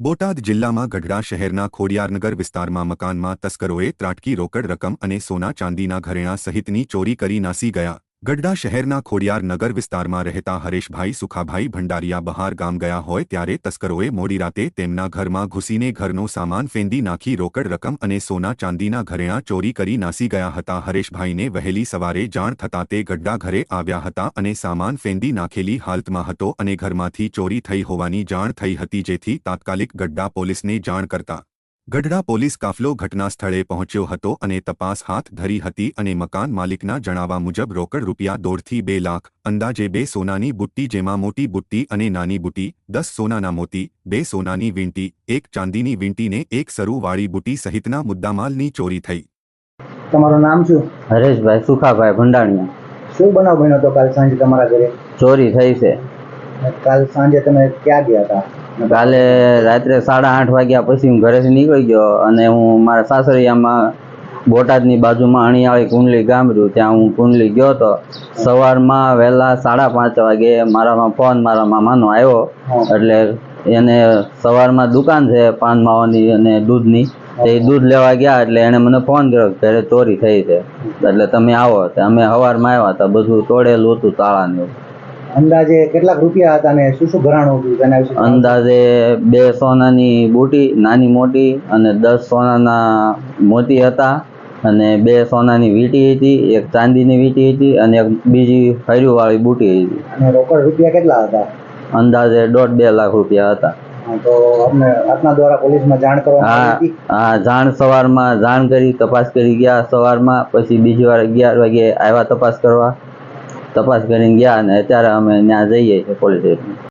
બોટાદ જિલ્લામાં ગઢડા શહેરના ખોડિયારનગર વિસ્તારમાં મકાનમાં તસ્કરોએ ત્રાટકી રોકડ રકમ અને સોના ચાંદીના ઘરેણાં સહિતની ચોરી કરી નાસી ગયા. ગઢડા શહેરના ખોડિયાર નગર વિસ્તારમાં રહેતા હરેશભાઈ સુખાભાઈ ભંડારિયા બહાર ગામ ગયા હોય ત્યારે તસ્કરોએ મોડી રાતે તેમના ઘરમાં ઘૂસીને ઘરનો સામાન ફેંદી નાખી રોકડ રકમ અને સોના ચાંદીના ઘરેણાં ચોરી કરી નાસી ગયા હતા. હરેશભાઈને વહેલી સવારે જાણ થતાં તે ગઢડા ઘરે આવ્યા હતા અને સામાન ફેંદી નાખેલી હાલતમાં હતો અને ઘરમાંથી ચોરી થઈ હોવાની જાણ થઈ હતી જેથી તાત્કાલિક ગઢડા પોલીસને જાણ કરતા ગઢડા પોલીસ કાફલો ઘટના સ્થળે પહોંચ્યો હતો અને તપાસ હાથ ધરી હતી અને મકાન માલિકના જણાવા મુજબ રોકડ રૂપિયા દોઢથી બે લાખ અંદાજે બે સોનાની બુટ્ટી જેમાં મોટી બુટ્ટી અને નાની બુટ્ટી દસ સોનાના મોતી બે સોનાની વીંટી એક ચાંદીની વીંટીને એક સરુવાળી બુટ્ટી સહિતના મુદ્દામાલની ચોરી થઈ. તમારું નામ શું? હરેશભાઈ સુખાભાઈ ભંડાણીયા. શું બનાવ બન્યો હતો કાલ સાંજે તમારા ઘરે? ચોરી થઈ છે. કાલ સાંજે તમે ક્યાં ગયા હતા? કાલે રાત્રે સાડા આઠ વાગ્યા પછી હું ઘરેથી નીકળી ગયો અને હું મારા સાસરિયામાં બોટાદની બાજુમાં અણિયાળી કુંડલી ગામ રહ્યું ત્યાં હું કુંડલી ગયો હતો સવારમાં વહેલા સાડા પાંચ વાગે મારામાં ફોન મારા મામાનો આવ્યો. એટલે એને સવારમાં દુકાન છે પાન માવાની અને દૂધની. તે દૂધ લેવા ગયા એટલે એણે મને ફોન કર્યો ઘરે ચોરી થઈ છે. એટલે તમે આવો. અમે સવારમાં આવ્યા હતા બધું તોડેલું હતું તાળાનું. અંદાજે કેટલાક રૂપિયા હતા અને શું શું ઘરાણું હતું તેના વિશે? અંદાજે બે સોનાની બુટી નાની મોટી અને દસ સોનાના મોતી હતા અને બે સોનાની વીંટી હતી એક ચાંદીની વીંટી હતી અને એક બીજી હર્યુવાળી બુટી હતી. અને રોકડ રૂપિયા કેટલા હતા? અંદાજે દોઢ બે લાખ રૂપિયા હતા. તો આપને આપના દ્વારા પોલીસમાં જાણ કરવામાં હા હા જાણ સવારમાં જાણ કરી તપાસ કરી ગયા સવારમાં પછી બીજી વાર અગિયાર વાગે આવ્યા તપાસ કરવા. તપાસ કરીને ગયા અને અત્યારે અમે ત્યાં જઈએ છીએ પોલીસ સ્ટેશન